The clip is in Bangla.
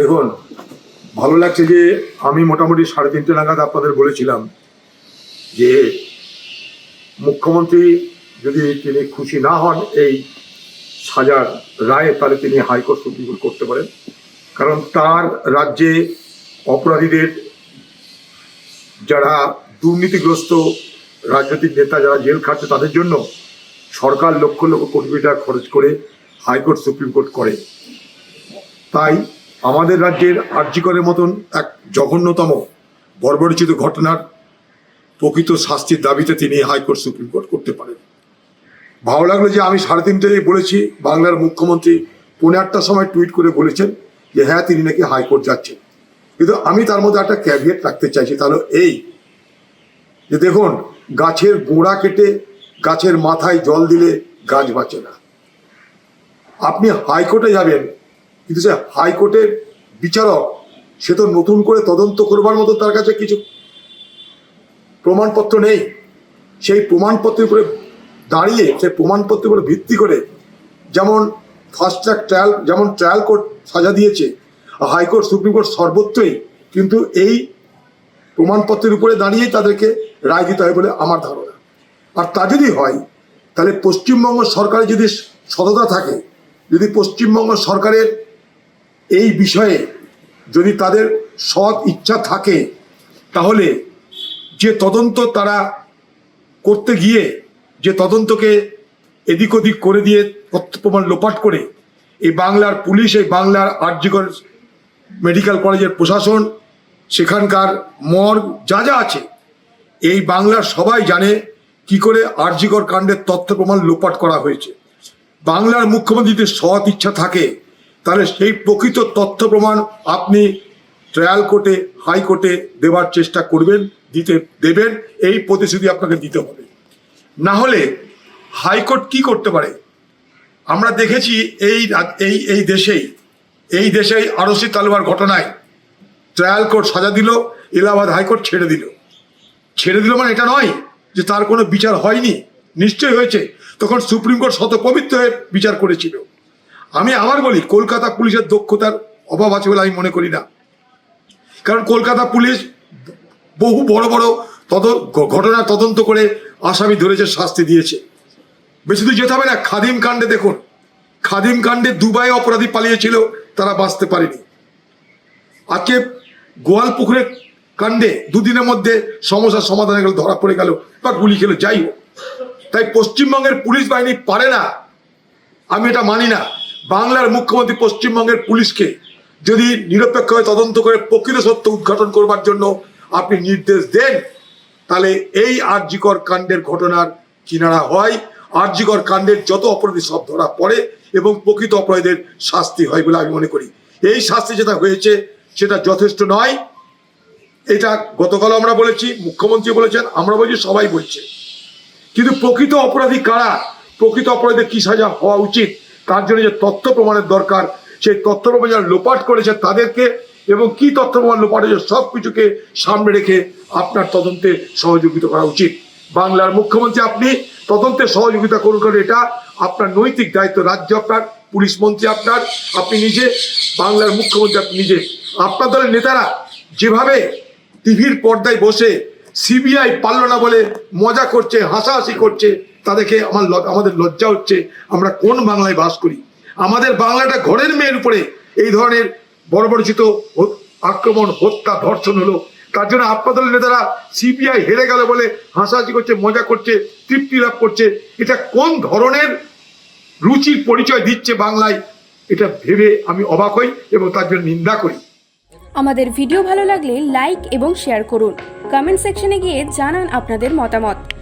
দেখুন, ভালো লাগছে যে আমি মোটামুটি সাড়ে তিনটে নাগাদ আপনাদের বলেছিলাম যে মুখ্যমন্ত্রী যদি তিনি খুশি না হন এই সাজার রায়ে, তাহলে তিনি হাইকোর্ট সুপ্রিম কোর্ট করতে পারেন। কারণ তার রাজ্যে অপরাধীদের যারা দুর্নীতিগ্রস্ত রাজনৈতিক নেতা যারা জেল খাটছে, তাদের জন্য সরকার লক্ষ লক্ষ কোটি টাকা খরচ করে হাইকোর্ট সুপ্রিম কোর্ট করে। তাই আমাদের রাজ্যের আর্যিকরের মতন এক জঘন্যতম বর্বরচিত ঘটনার প্রকৃত শাস্তির দাবিতে তিনি হাইকোর্ট সুপ্রিম কোর্ট করতে পারেন। ভালো লাগল যে আমি সাড়ে তিনটেই বলেছি, বাংলার মুখ্যমন্ত্রী পৌনে আটটার সময় টুইট করে বলেছেন যে হ্যাঁ তিনি নাকি হাইকোর্ট যাচ্ছেন। কিন্তু আমি তার মধ্যে একটা ক্যাভিয়েট রাখতে চাইছি, তাহলে এই যে দেখুন, গাছের গোড়া কেটে গাছের মাথায় জল দিলে গাছ বাঁচে না। আপনি হাইকোর্টে যাবেন কিন্তু সে হাইকোর্টের বিচারক, সে তো নতুন করে তদন্ত করবার মতো তার কাছে কিছু প্রমাণপত্র নেই। সেই প্রমাণপত্রের উপরে দাঁড়িয়ে, সেই প্রমাণপত্রের উপরে ভিত্তি করে যেমন ফার্স্ট ট্র্যাক ট্রায়াল যেমন ট্রায়াল কোর্ট সাজা দিয়েছে হাইকোর্ট সুপ্রিম কোর্ট সর্বত্রই কিন্তু এই প্রমাণপত্রের উপরে দাঁড়িয়েই তাদেরকে রায় দিতে হয় বলে আমার ধারণা। আর তা যদি হয়, তাহলে পশ্চিমবঙ্গ সরকারের যদি সততা থাকে, যদি পশ্চিমবঙ্গ সরকারের এই বিষয়ে যদি তাদের সৎ ইচ্ছা থাকে, তাহলে যে তদন্ত তারা করতে গিয়ে, যে তদন্তকে এদিক ওদিক করে দিয়ে তথ্য প্রমাণ লোপাট করে, এই বাংলার পুলিশ, এই বাংলার আর্যিকর মেডিকেল কলেজের প্রশাসন, সেখানকার মর্গ যা যা আছে, এই বাংলার সবাই জানে কি করে আর্যিকর কাণ্ডের তথ্য প্রমাণ লোপাট করা হয়েছে। বাংলার মুখ্যমন্ত্রীদের সৎ ইচ্ছা থাকে তাহলে সেই প্রকৃত তথ্য প্রমাণ আপনি ট্রায়াল কোর্টে হাইকোর্টে দেওয়ার চেষ্টা করবেন, দিতে দেবেন, এই প্রতিশ্রুতি আপনাকে দিতে হবে। না হলে হাইকোর্ট কি করতে পারে? আমরা দেখেছি এই এই এই দেশেই এই দেশেই আরসি তালুয়ার ঘটনায় ট্রায়াল কোর্ট সাজা দিল, এলাহাবাদ হাইকোর্ট ছেড়ে দিল। ছেড়ে দিল মানে এটা নয় যে তার কোনো বিচার হয়নি, নিশ্চয়ই হয়েছে। তখন সুপ্রিম কোর্ট শত পবিত্র হয়ে বিচার করেছিল। আমি আবার বলি, কলকাতা পুলিশের দক্ষতার অভাব আছে বলে আমি মনে করি না। কারণ কলকাতা পুলিশ বহু বড় বড় তদ ঘটনা তদন্ত করে আসামি ধরেছে, শাস্তি দিয়েছে। বেশি দূর যেতে হবে না, খাদিম কাণ্ডে দেখুন। খাদিম কাণ্ডে দুবাই অপরাধী পালিয়েছিল, তারা বাঁচতে পারেনি। আজকে গোয়াল পুকুরের কাণ্ডে দুদিনের মধ্যে সমস্যার সমাধান গেল, ধরা পড়ে গেল, বা গুলি খেলো, যাই হোক। তাই পশ্চিমবঙ্গের পুলিশ বাহিনী পারে না। আমি এটা মানি না। বাংলার মুখ্যমন্ত্রী পশ্চিমবঙ্গের পুলিশকে যদি নিরপেক্ষভাবে তদন্ত করে প্রকৃত সত্য উদ্ঘাটন করবার জন্য আপনি নির্দেশ দেন, তাহলে এই আর্যিকর কাণ্ডের ঘটনার কিনারা হয়। আর্যিকর কাণ্ডের যত অপরাধী সব ধরা পড়ে এবং প্রকৃত অপরাধীদের শাস্তি হয় বলে আমি মনে করি। এই শাস্তি যেটা হয়েছে সেটা যথেষ্ট নয়। এটা গতকাল আমরা বলেছি, মুখ্যমন্ত্রী বলেছেন, আমরা বলছি, সবাই বলছে। কিন্তু প্রকৃত অপরাধী কারা? প্রকৃত অপরাধীদের কি সাজা হওয়া উচিত? তার জন্য যে তথ্য প্রমাণের দরকার, সেই তথ্য প্রমাণ যারা লোপাট করেছে তাদেরকে এবং কি তথ্য প্রমাণ লোপাট হয়েছে সব কিছুকে সামনে রেখে আপনার তদন্তে সহযোগিতা করা উচিত। বাংলার মুখ্যমন্ত্রী আপনি, তদন্তে সহযোগিতা করুন, কারণ এটা আপনার নৈতিক দায়িত্ব, রাজ্য আপনার, পুলিশ মন্ত্রী আপনার, আপনি নিজে, বাংলার মুখ্যমন্ত্রী আপনি নিজে। আপনার দলের নেতারা যেভাবে টিভির পর্দায় বসে, সিবিআই পারল না বলে মজা করছে, হাসাহাসি করছে তাদেরকে আমার আমাদের লজ্জা হচ্ছে, আমরা কোন বাংলায় বাস করি? আমাদের বাংলাটা ঘরের মেয়ের উপরে এই ধরনের বর্বরচিত আক্রমণ, হত্যা, ধর্ষণ হলো। তার জন্য আপনাদের নেতারা সিবিআই হেরে গেল বলে হাসাহাসি করছে, মজা করছে, তৃপ্তি লাভ করছে। এটা কোন ধরনের রুচির পরিচয় দিচ্ছে বাংলায়, এটা ভেবে আমি অবাক হই এবং তার জন্য নিন্দা করি। আমাদের ভিডিও ভালো লাগলে লাইক এবং শেয়ার করুন। কমেন্ট সেকশনে গিয়ে জানান আপনাদের মতামত।